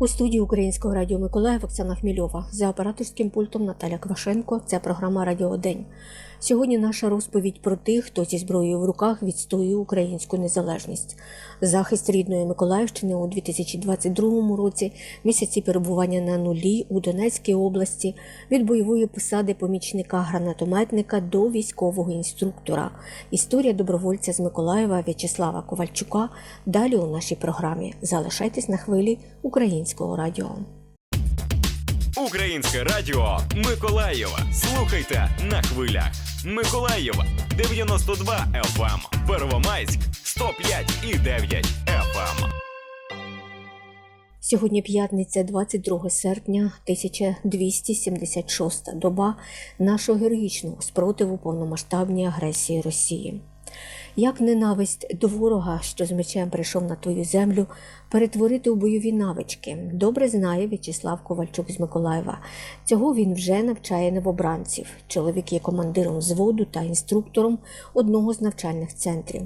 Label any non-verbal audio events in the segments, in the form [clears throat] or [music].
У студії Українського радіо Миколаїв Оксана Хмільова за операторським пультом Наталя Квашенко. Це програма Радіо День. Сьогодні наша розповідь про тих, хто зі зброєю в руках відстоює українську незалежність. Захист рідної Миколаївщини у 2022 році, місяці перебування на нулі у Донецькій області, від бойової посади помічника гранатометника до військового інструктора. Історія добровольця з Миколаєва В'ячеслава Ковальчука. Далі у нашій програмі. Залишайтесь на хвилі українського радіо. Українське радіо Миколаєва. Слухайте на хвилях. Миколаєва 92 FM, Первомайськ 105 і 9 FM. Сьогодні п'ятниця, 22 серпня, 1276 доба нашого героїчного спротиву повномасштабній агресії Росії. Як ненависть до ворога, що з мечем прийшов на твою землю, перетворити у бойові навички, добре знає В'ячеслав Ковальчук з Миколаєва. Цього він вже навчає новобранців. Чоловік є командиром взводу та інструктором одного з навчальних центрів.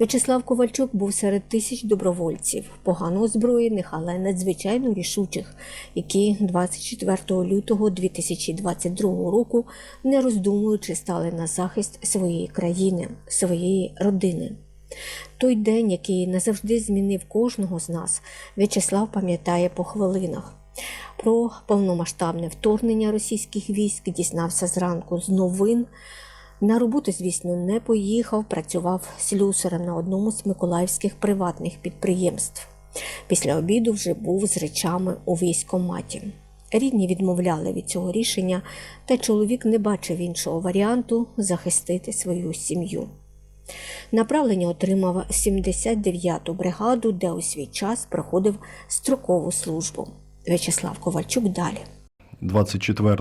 В'ячеслав Ковальчук був серед тисяч добровольців, погано озброєних, але надзвичайно рішучих, які 24 лютого 2022 року, не роздумуючи, стали на захист своєї країни, своєї родини. Той день, який назавжди змінив кожного з нас, В'ячеслав пам'ятає по хвилинах. Про повномасштабне вторгнення російських військ дізнався зранку з новин. На роботу, звісно, не поїхав, працював слюсарем на одному з миколаївських приватних підприємств. Після обіду вже був з речами у військкоматі. Рідні відмовляли від цього рішення, та чоловік не бачив іншого варіанту захистити свою сім'ю. Направлення отримав 79-ту бригаду, де у свій час проходив строкову службу. В'ячеслав Ковальчук далі. 24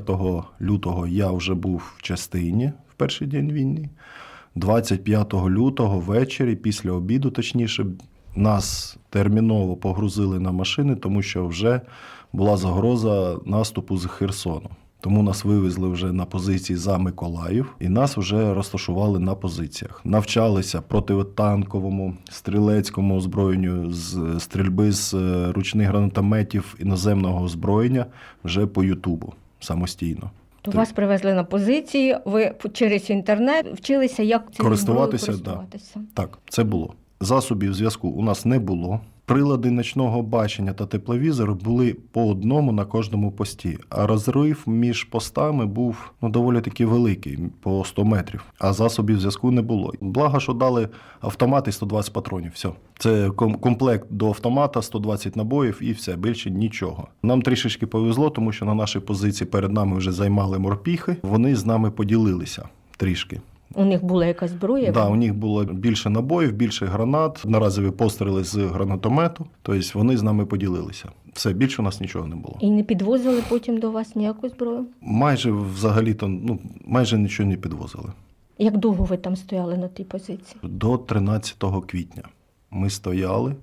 лютого я вже був в частині перший день війни. 25 лютого ввечері, після обіду, точніше, нас терміново погрузили на машини, тому що вже була загроза наступу з Херсону. Тому нас вивезли вже на позиції за Миколаїв, і нас вже розташували на позиціях. Навчалися противотанковому, стрілецькому озброєнню з стрільби з е, ручних гранатометів іноземного озброєння вже по Ютубу самостійно. То Так. вас привезли на позиції, ви через інтернет вчилися, як цією Користуватися, користуватися. да. Так, це було. Засобів зв'язку у нас не було. Прилади ночного бачення та тепловізор були по одному на кожному пості, а розрив між постами був ну, доволі таки великий, по 100 метрів, а засобів зв'язку не було. Благо, що дали автомати 120 патронів. Все. Це комплект до автомата, 120 набоїв і все, більше нічого. Нам трішечки повезло, тому що на нашій позиції перед нами вже займали морпіхи. Вони з нами поділилися трішки. У них була якась зброя. Да, у них було більше набоїв, більше гранат, одноразові постріли з гранатомету. Тобто вони з нами поділилися. Все, більше у нас нічого не було. І не підвозили потім до вас ніяку зброю. Майже взагалі-то ну, майже нічого не підвозили. Як довго ви там стояли на тій позиції? До 13 квітня ми стояли.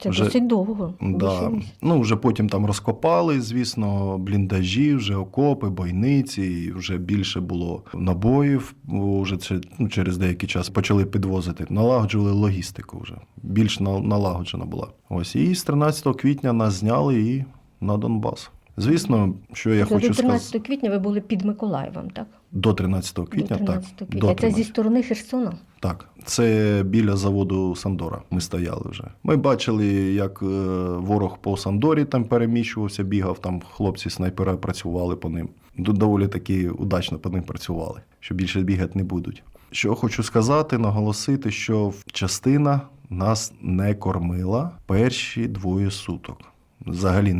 Це Вже- досить довго. Да. Ну, вже потім там розкопали, звісно, бліндажі, вже окопи, бойниці, і вже більше було набоїв. Вже це, ну, через деякий час почали підвозити. Налагоджували логістику вже. Більш на- налагоджена була. Ось. І з 13 квітня нас зняли і на Донбас. Звісно, що я Це хочу до 13 сказати. квітня ви були під Миколаєвом, так? До 13 квітня, до 13 так. квітня. До Це зі сторони Херсона. Так, це біля заводу Сандора. Ми стояли вже. Ми бачили, як е, ворог по Сандорі там переміщувався, бігав. Там хлопці снайпера працювали по ним. Доволі таки удачно по ним працювали, що більше бігати не будуть. Що хочу сказати, наголосити, що частина нас не кормила перші двоє суток. Взагалі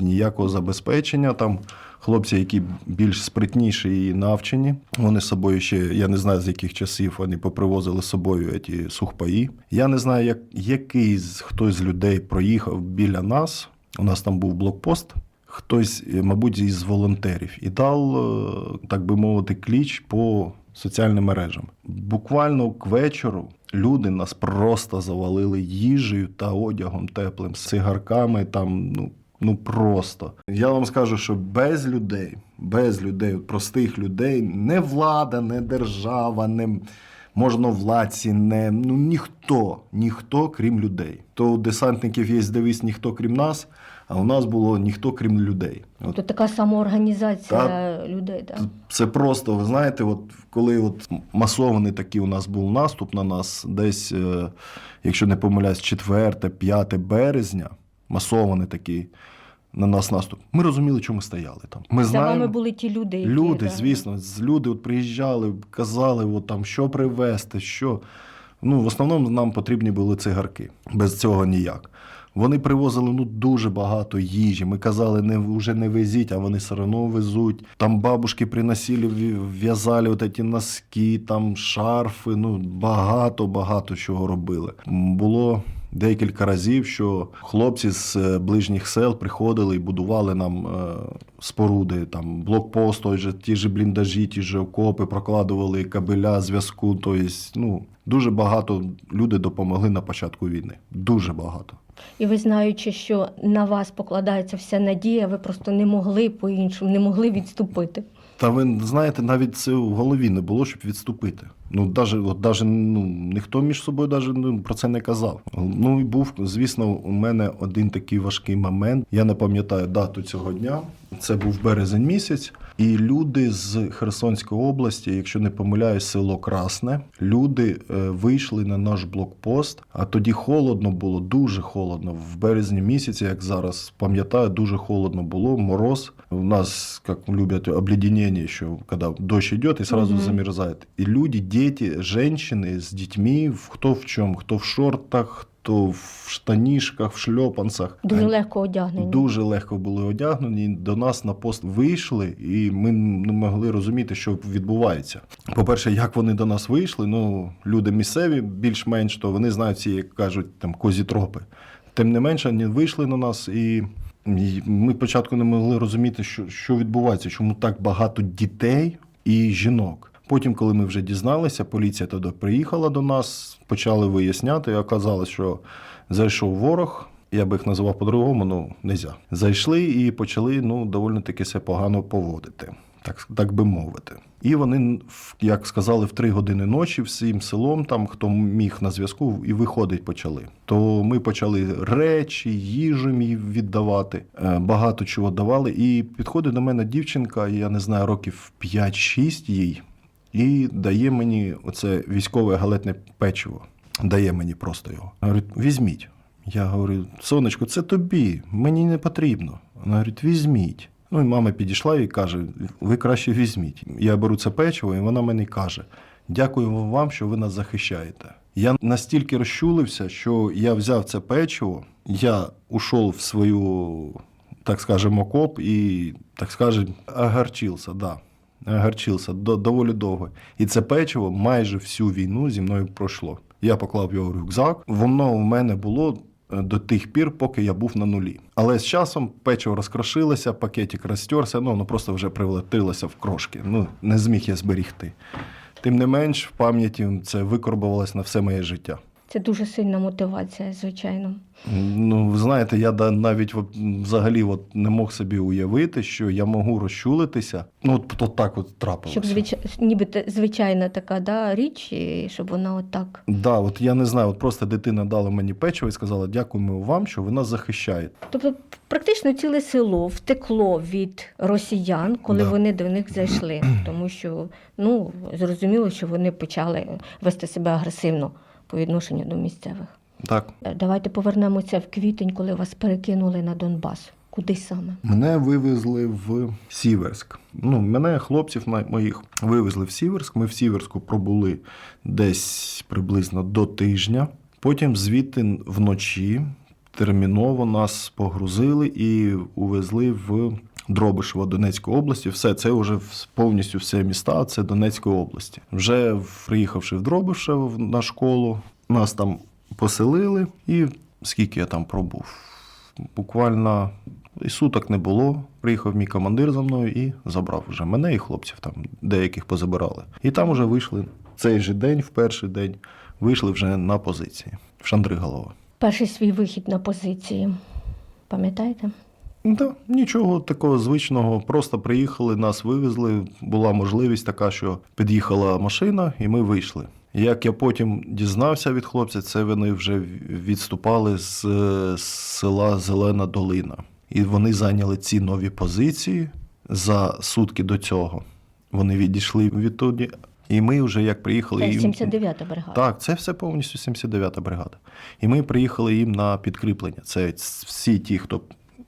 ніякого забезпечення. Там хлопці, які більш спритніші і навчені, вони з собою ще, я не знаю з яких часів вони попривозили з собою ті сухпаї. Я не знаю, як, який хтось з людей проїхав біля нас. У нас там був блокпост. Хтось, мабуть, із волонтерів і дав, е, так би мовити, кліч по соціальним мережам. Буквально к вечору люди нас просто завалили їжею та одягом теплим, з цигарками там, ну. Ну просто я вам скажу, що без людей, без людей, простих людей, не влада, не держава, не можновладці, не ну ніхто, ніхто крім людей. То у десантників є дивись ніхто крім нас, а у нас було ніхто крім людей. От То така самоорганізація людей. Да. це просто, ви знаєте, от коли от масований такий у нас був наступ на нас, десь, е, якщо не помиляюсь, 4-5 березня, масований такий на нас наступ. Ми розуміли, чому ми стояли там. Ми За знаємо, вами були ті люди. Які, люди, да. звісно, люди от приїжджали, казали, от там, що привезти, що. Ну, в основному нам потрібні були цигарки. Без цього ніяк. Вони привозили ну, дуже багато їжі. Ми казали, не, вже не везіть, а вони все одно везуть. Там бабушки приносили, в'язали от ці носки, там шарфи, ну багато-багато чого робили. Було декілька разів, що хлопці з е, ближніх сел приходили і будували нам е, споруди, там блокпост, той же, ті ж бліндажі, ті ж окопи, прокладували кабеля зв'язку. Тобто, ну, дуже багато люди допомогли на початку війни. Дуже багато. І ви знаючи, що на вас покладається вся надія, ви просто не могли по-іншому, не могли відступити. Та ви знаєте, навіть це в голові не було, щоб відступити. Ну, даже, от, даже, ну, ніхто між собою даже, ну, про це не казав. Ну і був, звісно, у мене один такий важкий момент. Я не пам'ятаю дату цього дня. Це був березень місяць, і люди з Херсонської області, якщо не помиляюсь, село Красне, люди е, вийшли на наш блокпост. А тоді холодно було, дуже холодно. В березні місяці, як зараз пам'ятаю, дуже холодно було. Мороз. У нас, як люблять, обледенение, що коли дощ йде і сразу Мгм. замерзает. И люди, дети, женщины с детьми, в- кто в чем, кто в шортах, хто в штанішках, в шльопанцах. Дуже легко одягнені. Дуже легко були одягнені. До нас на пост вийшли, і ми не могли розуміти, що відбувається. По-перше, як вони до нас вийшли, ну люди місцеві, більш-менш, то вони знають ці, як кажуть, там козі тропи. Тим не менше, вони вийшли на нас, і ми спочатку не могли розуміти, що, що відбувається, чому так багато дітей і жінок. Потім, коли ми вже дізналися, поліція тоді приїхала до нас, почали виясняти, і оказалось, що зайшов ворог. Я би їх називав по-другому, ну нельзя. Зайшли і почали ну, доволі таки себе погано поводити, так, так би мовити. І вони, як сказали, в три години ночі всім селом, там хто міг на зв'язку, і виходить почали. То ми почали речі, їжу їм віддавати, е, багато чого давали. І підходить до мене дівчинка, я не знаю, років 5-6 їй, і дає мені оце військове галетне печиво. Дає мені просто його. Говорить, візьміть. Я говорю, сонечко, це тобі, мені не потрібно. Вона говорить, візьміть. Ну і мама підійшла і каже: ви краще візьміть. Я беру це печиво, і вона мені каже: Дякуємо вам, що ви нас захищаєте. Я настільки розчулився, що я взяв це печиво, я ушов в свою, так скажемо, окоп і, так скажем, огорчився, да. Огорчився до, доволі довго. І це печиво майже всю війну зі мною пройшло. Я поклав його в рюкзак. Воно в мене було е, до тих пір, поки я був на нулі. Але з часом печиво розкрошилося, пакетик розтерся, ну воно просто вже превратилося в крошки. Ну, не зміг я зберігти. Тим не менш, в пам'яті це викорбувалось на все моє життя. Це дуже сильна мотивація, звичайно. Ну, ви знаєте, я навіть взагалі от, не мог собі уявити, що я можу розчулитися. Ну, от, от так от трапилося. Щоб звич... ніби звичайна така да, річ, і щоб вона отак. Да, от я не знаю, от просто дитина дала мені печиво і сказала, дякуємо вам, що ви нас захищаєте. Тобто, практично ціле село втекло від росіян, коли Да. вони до них зайшли, тому що ну зрозуміло, що вони почали вести себе агресивно по відношенню до місцевих. Так. Е, Давайте повернемося в квітень, коли вас перекинули на Донбас. Куди саме? Мене вивезли в Сіверськ. Ну, мене, хлопців моїх, вивезли в Сіверськ. Ми в Сіверську пробули десь приблизно до тижня. Потім звідти вночі терміново нас погрузили і увезли в Дробишево Донецької області. Все це вже повністю все міста. Це Донецької області. Вже приїхавши в Дробишево в- на школу, нас там поселили, і скільки я там пробув? Буквально і суток не було. Приїхав мій командир за мною і забрав вже мене і хлопців там деяких позабирали. І там вже вийшли цей же день, в перший день, вийшли вже на позиції в Шандриголова. Перший свій вихід на позиції. Пам'ятаєте? Да, нічого такого звичного. Просто приїхали, нас вивезли. Була можливість така, що під'їхала машина, і ми вийшли. Як я потім дізнався від хлопців, це вони вже відступали з е, села Зелена Долина. І вони зайняли ці нові позиції за сутки до цього. Вони відійшли відтоді. І ми вже як приїхали. Це їм- 79-та бригада. так, це все повністю 79-та бригада. І ми приїхали їм на підкріплення. Це всі ті, хто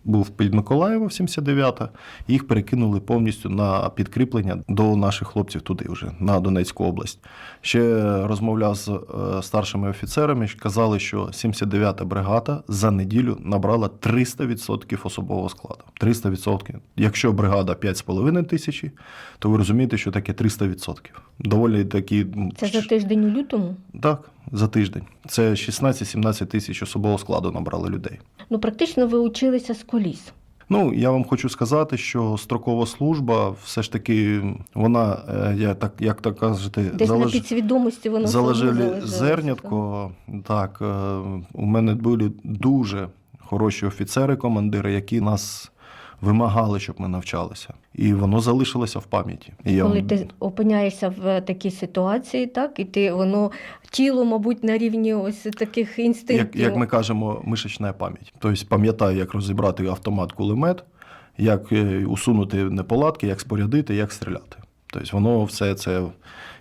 був під Миколаєвом 79-та, їх перекинули повністю на підкріплення до наших хлопців туди вже, на Донецьку область. Ще розмовляв з е, старшими офіцерами, казали, що 79-та бригада за неділю набрала 300% особового складу. 300%. Якщо бригада 5,5 тисячі, то ви розумієте, що таке 300%. Доволі такі. Це за тиждень у лютому. так, за тиждень. Це 16-17 тисяч особового складу набрали людей. Ну, практично ви училися з коліс. Ну, я вам хочу сказати, що строкова служба все ж таки, вона, е, я так, як так кажете, Десь на підсвідомості воно залишилося, зернятко. Так, е, у мене були дуже хороші офіцери, командири, які нас вимагали, щоб ми навчалися. І воно залишилося в пам'яті. Я Коли ти опиняєшся в такій ситуації, так, і ти воно тіло, мабуть, на рівні ось таких інстинктів. Як, як ми кажемо, мишечна пам'ять. Тобто пам'ятаю, як розібрати автомат кулемет, як е, усунути неполадки, як спорядити, як стріляти. Тобто воно все це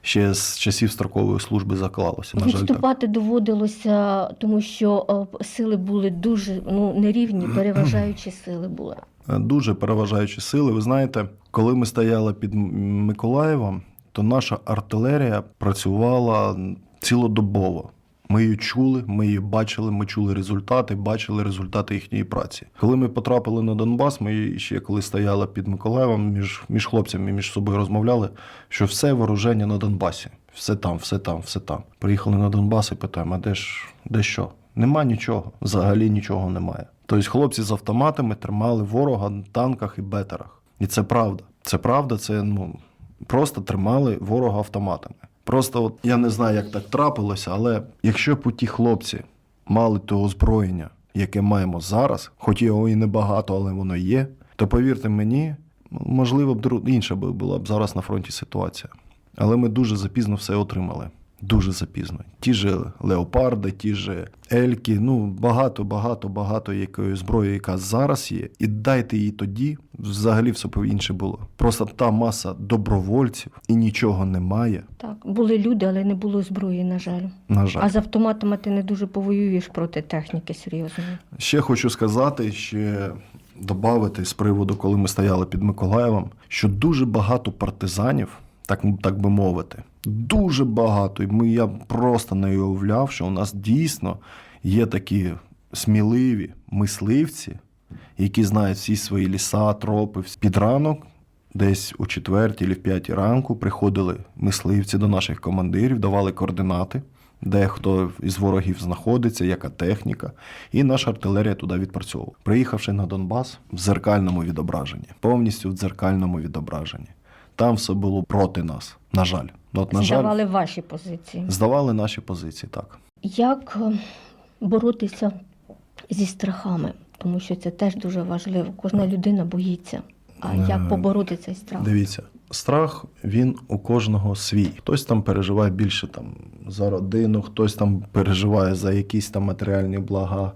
ще з часів строкової служби заклалося. На жаль. Відступати доводилося, тому що е, сили були дуже ну, нерівні, [clears throat] переважаючі сили були. Дуже переважаючі сили. Ви знаєте, коли ми стояли під Миколаєвом, то наша артилерія працювала цілодобово. Ми її чули, ми її бачили, ми чули результати, бачили результати їхньої праці. Коли ми потрапили на Донбас, ми ще коли стояли під Миколаєвом, між, між хлопцями між собою розмовляли, що все вооруження на Донбасі. Все там, все там, все там. Приїхали на Донбас і питаємо, а де ж де що? Нема нічого, взагалі нічого немає. Тобто хлопці з автоматами тримали ворога на танках і бетерах. І це правда. Це правда, це ну просто тримали ворога автоматами. Просто от я не знаю, як так трапилося, але якщо б ті хлопці мали то озброєння, яке маємо зараз, хоч його і небагато, але воно є, то повірте мені, можливо б інша була б зараз на фронті ситуація. Але ми дуже запізно все отримали. Дуже запізно. Ті ж леопарди, ті ж ельки, ну багато, багато, багато якої зброї, яка зараз є, і дайте її тоді, взагалі все інше було. Просто та маса добровольців і нічого немає. Так, були люди, але не було зброї, на жаль. На жаль, А з автоматами ти не дуже повоюєш проти техніки серйозної. ще хочу сказати, ще додати з приводу, коли ми стояли під Миколаєвом, що дуже багато партизанів, так, так би мовити, дуже багато. І ми, я просто не уявляв, що у нас дійсно є такі сміливі мисливці, які знають всі свої ліса, тропи. Під ранок, десь у четвертій чи в п'ятій ранку, приходили мисливці до наших командирів, давали координати, де хто із ворогів знаходиться, яка техніка, і наша артилерія туди відпрацьовувала. Приїхавши на Донбас в дзеркальному відображенні, повністю в дзеркальному відображенні. Там все було проти нас. На жаль, от, на жаль, ваші позиції. здавали наші позиції так. Як е, боротися зі страхами? Тому що це теж дуже важливо. Кожна людина боїться. А Е, як побороти цей страх? Дивіться, страх він у кожного свій. Хтось там переживає більше там за родину, хтось там переживає за якісь там матеріальні блага,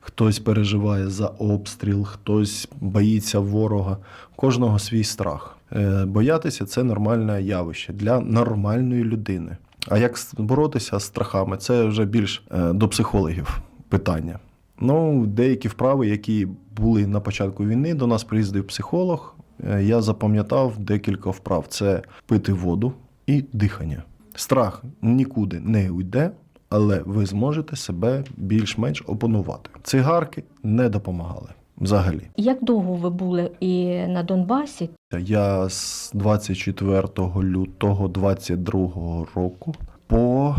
хтось переживає за обстріл, хтось боїться ворога. У кожного свій страх. Е, боятися це нормальне явище для нормальної людини. А як боротися з страхами, це вже більш е, до психологів питання. Ну, деякі вправи, які були на початку війни, до нас приїздив психолог. Е, Я запам'ятав декілька вправ: це пити воду і дихання. Страх нікуди не уйде, але ви зможете себе більш-менш опанувати. Цигарки не допомагали взагалі. Як довго ви були і на Донбасі? Я з 24 лютого 22 року по,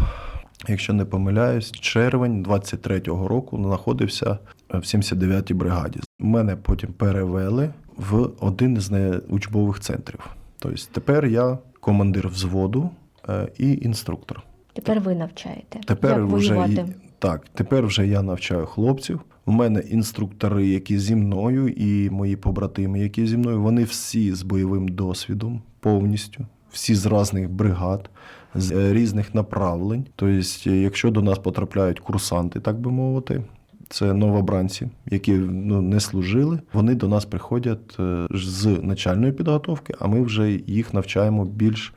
якщо не помиляюсь, червень 23 року знаходився в 79-й бригаді. Мене потім перевели в один з учбових центрів. Тобто тепер я командир взводу е, і інструктор. Тепер ви навчаєте. Тепер як вже воювати? так, тепер вже я навчаю хлопців. У мене інструктори, які зі мною, і мої побратими, які зі мною, вони всі з бойовим досвідом повністю. всі з різних бригад, з е, різних направлень. Тобто, якщо до нас потрапляють курсанти, так би мовити, це новобранці, які ну, не служили. Вони до нас приходять е, з начальної підготовки, а ми вже їх навчаємо більш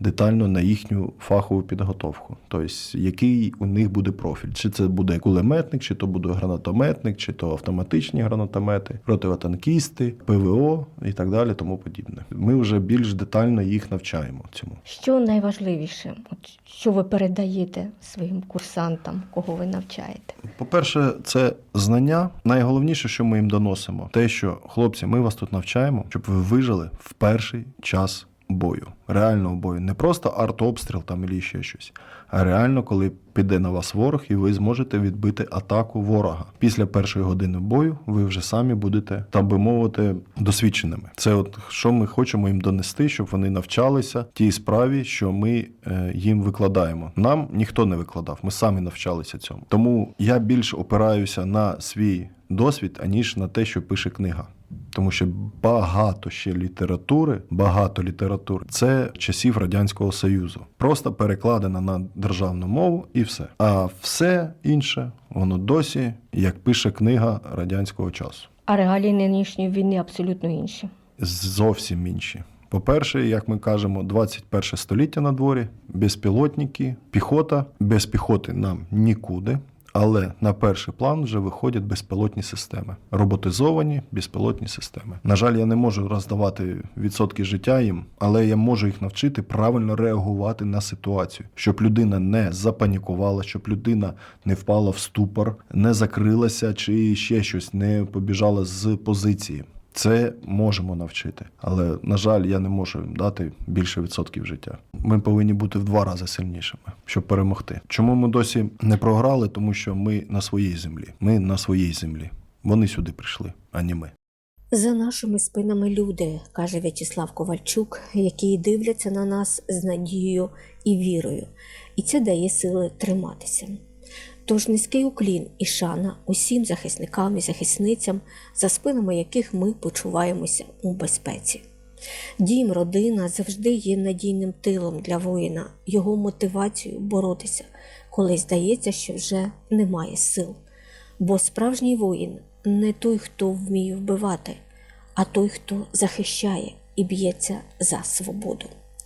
детально на їхню фахову підготовку. Тобто, який у них буде профіль. Чи це буде кулеметник, чи то буде гранатометник, чи то автоматичні гранатомети, противотанкісти, ПВО і так далі, тому подібне. Ми вже більш детально їх навчаємо цьому. Що найважливіше, От що ви передаєте своїм курсантам, кого ви навчаєте? По-перше, це знання. Найголовніше, що ми їм доносимо, те, що хлопці, ми вас тут навчаємо, щоб ви вижили в перший час бою, реального бою, не просто артобстріл там і ще щось, а реально, коли піде на вас ворог, і ви зможете відбити атаку ворога. Після першої години бою ви вже самі будете, так би мовити, досвідченими. Це от що ми хочемо їм донести, щоб вони навчалися тій справі, що ми е, їм викладаємо. Нам ніхто не викладав, ми самі навчалися цьому. Тому я більш опираюся на свій досвід, аніж на те, що пише книга. Тому що багато ще літератури, багато літератури це часів Радянського Союзу. Просто перекладена на державну мову і все. А все інше, воно досі, як пише книга радянського часу. А реалії нинішньої війни абсолютно інші. Зовсім інші. По-перше, як ми кажемо, 21 століття на дворі, безпілотники, піхота. Без піхоти нам нікуди. Але на перший план вже виходять безпілотні системи, роботизовані безпілотні системи. На жаль, я не можу роздавати відсотки життя їм, але я можу їх навчити правильно реагувати на ситуацію, щоб людина не запанікувала, щоб людина не впала в ступор, не закрилася чи ще щось, не побіжала з позиції. Це можемо навчити, але на жаль, я не можу їм дати більше відсотків життя. Ми повинні бути в два рази сильнішими, щоб перемогти. Чому ми досі не програли? Тому що ми на своїй землі. Ми на своїй землі. Вони сюди прийшли, а не ми. За нашими спинами люди, каже В'ячеслав Ковальчук, які дивляться на нас з надією і вірою, і це дає сили триматися. Тож низький уклін і шана усім захисникам і захисницям, за спинами яких ми почуваємося у безпеці. Дім, родина завжди є надійним тилом для воїна, його мотивацією боротися, коли здається, що вже немає сил. Бо справжній воїн не той, хто вміє вбивати, а той, хто захищає і б'ється за свободу.